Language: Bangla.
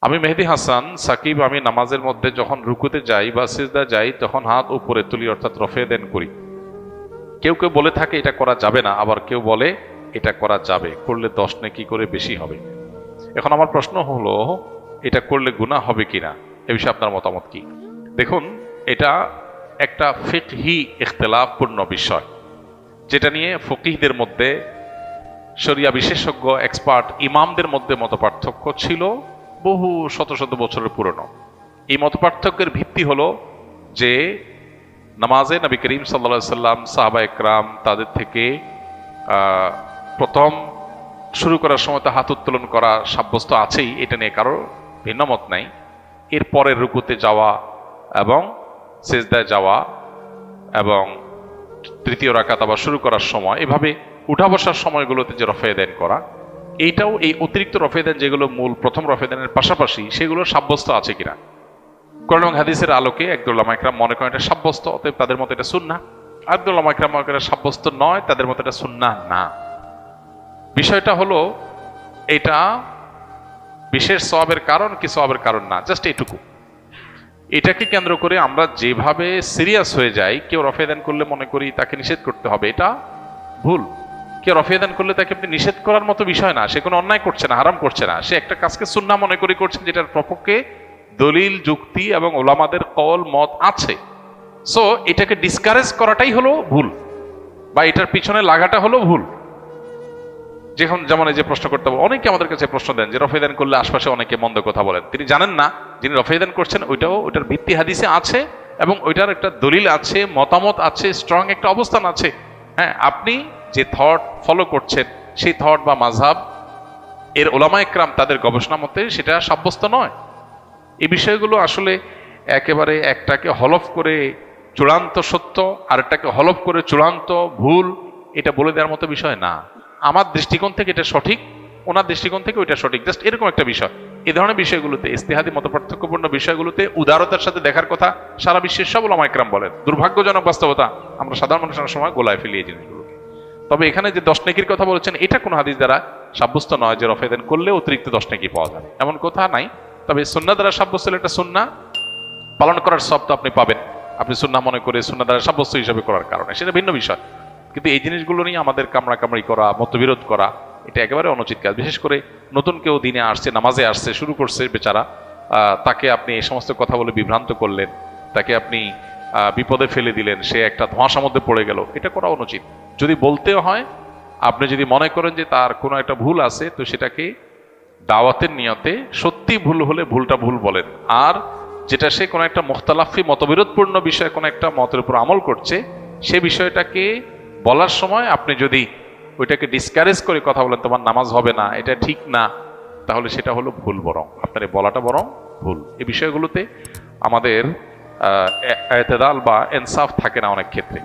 আমি মেহেদি হাসান, সাকিব আমি নামাজের মধ্যে যখন রুকুতে যাই বা সিজদা যাই, তখন হাত উপরে তুলি, অর্থাৎ রফে দেন করি। কেউ কেউ বলে থাকে, এটা করা যাবে না। আবার কেউ বলে, এটা করা যাবে। করলে দশ নাকি করে বেশি হবে। এখন আমার প্রশ্ন হলো, এটা করলে গুণা হবে কিনা এ বিষয়ে আপনার মতামত কি? দেখুন, এটা একটা ফিকহি ইখতলাফপূর্ণ বিষয়, যেটা নিয়ে ফকিহদের মধ্যে শরিয়া বিশেষজ্ঞ, এক্সপার্ট, ইমামদের মধ্যে মত পার্থক্য ছিল। বহু শত শত বছরের পুরনো। এই মত পার্থক্যের ভিত্তি হলো যে নামাজে নবী করিম সাল্লা সাল্লাম, সাহাবা একরাম তাদের থেকে প্রথম শুরু করার সময় তো হাত উত্তোলন করা সাব্যস্ত আছেই, এটা নিয়ে কারও ভিন্ন মত নাই। এর পরের রুকুতে যাওয়া এবং সেজদায় যাওয়া এবং তৃতীয় রাকাত আবার শুরু করার সময়, এভাবে উঠা বসার সময়গুলোতে যে রফেদান করা এইটাও এই অতিরিক্ত রফেদান যেগুলো মূল, প্রথম রফেদানের পাশাপাশি, সেগুলো সাব্যস্ত আছে কিনা? কোরআন এবং হাদিসের আলোকে একদুল্লাহ মাইকরাম মনে করেন এটা সাব্যস্ত, অতএব তাদের মতো এটা সুন্না আব্দুল্লাহ মাইকরাম মনে করেন সাব্যস্ত নয়, তাদের মতো এটা সুন্না না। বিষয়টা হলো, এটা বিশেষ সবাবের কারণ কি সবাবের কারণ না, জাস্ট এইটুকু এটাকে কেন্দ্র করে আমরা যেভাবে সিরিয়াস হয়ে যাই, কেউ রফেদান করলে মনে করি তাকে নিষেধ করতে হবে, এটা ভুল। কেউ রফেদান করলে তাকে আপনি নিষেধ করার মতো বিষয় না। সে কোনো অন্যায় করছে না, হারাম করছে না। সে একটা কাজকে সুন্না মনে করি করছেন যেটার প্রপক্ষে দলিল, যুক্তি এবং ওলামাদের কল মত আছে। সো এটাকে ডিসকারেজ করাটাই হলো ভুল বা এটার পিছনে লাগাটা হলো ভুল। যেমন এই যে প্রশ্ন করতে হবে, অনেকে আমাদের কাছে প্রশ্ন দেন যে রফেদান করলে আশপাশে অনেকে মন্দ কথা বলেন। তিনি জানেন না যিনি রফেদান করছেন, ওইটাও ওইটার ভিত্তি হাদিসে আছে এবং ওইটার একটা দলিল আছে, মতামত আছে স্ট্রং একটা অবস্থান আছে। হ্যাঁ আপনি যে থট ফলো করছেন, সেই থট বা মাঝহাব এর ওলামা একরাম তাদের গবেষণা মতে সেটা সাব্যস্ত নয়। এই বিষয়গুলো আসলে একেবারে একটাকে হলফ করে চূড়ান্ত সত্য, আরেকটাকে হলফ করে চূড়ান্ত ভুল, এটা বলে দেওয়ার মতো বিষয় না। আমার দৃষ্টিকোণ থেকে এটা সঠিক, ওনার দৃষ্টিকোণ থেকে ওইটা সঠিক। জাস্ট এরকম একটা বিষয়। এই ধরনের বিষয়গুলোতে, ইস্তেহাদি মত পার্থক্যপূর্ণ বিষয়গুলোতে উদারতার সাথে দেখার কথা সারা বিশ্বের সব ওলামাইকরাম বলেন। দুর্ভাগ্যজনক বাস্তবতা, আমরা সাধারণ মানুষের সময় গোলায় ফেলি এই জিনিসগুলোকে তবে এখানে যে দশ নেকির কথা বলেছেন, এটা কোনো হাদিস দ্বারা সাব্যস্ত নয় যে রফেদেন করলে অতিরিক্ত দশ নেকি পাওয়া যাবে। এমন কথা নাই। তবে সুন্না দ্বারা সাব্যস্ত হলে একটা সুন্না পালন করার সব তো আপনি পাবেন। আপনি সুন্না মনে করে সুন্না দ্বারা সাব্যস্ত হিসাবে করার কারণে। সেটা ভিন্ন বিষয়। কিন্তু এই জিনিসগুলো নিয়ে আমাদের কামড়া কামড়ি করা, মতবিরোধ করা এটা একেবারে অনুচিত কাজ বিশেষ করে নতুন কেউ দিনে আসছে, নামাজে আসছে, শুরু করছে বেচারা তাকে আপনি এই সমস্ত কথা বলে বিভ্রান্ত করলেন, তাকে আপনি বিপদে ফেলে দিলেন, সে একটা ধোঁয়াশার মধ্যে পড়ে গেল, এটা করা অনুচিত। যদি বলতেও হয়, আপনি যদি মনে করেন যে তার কোনো একটা ভুল আছে, তো সেটাকে দাওয়াতের নিয়তে সত্যি ভুল হলে ভুলটা ভুল বলেন। আর যেটা সে কোনো একটা মোখতালাফি, মতবিরোধপূর্ণ বিষয়ে কোনো একটা মতের উপর আমল করছে, সে বিষয়টাকে বলার সময় আপনি যদি ওইটাকে ডিসকারেজ করে কথা বলেন তোমার নামাজ হবে না, এটা ঠিক না। তাহলে সেটা হলো ভুল বরং। আপনার বলাটা বরং ভুল। এই বিষয়গুলোতে আমাদের এতেদাল বা এনসাফ থাকে না অনেক ক্ষেত্রে।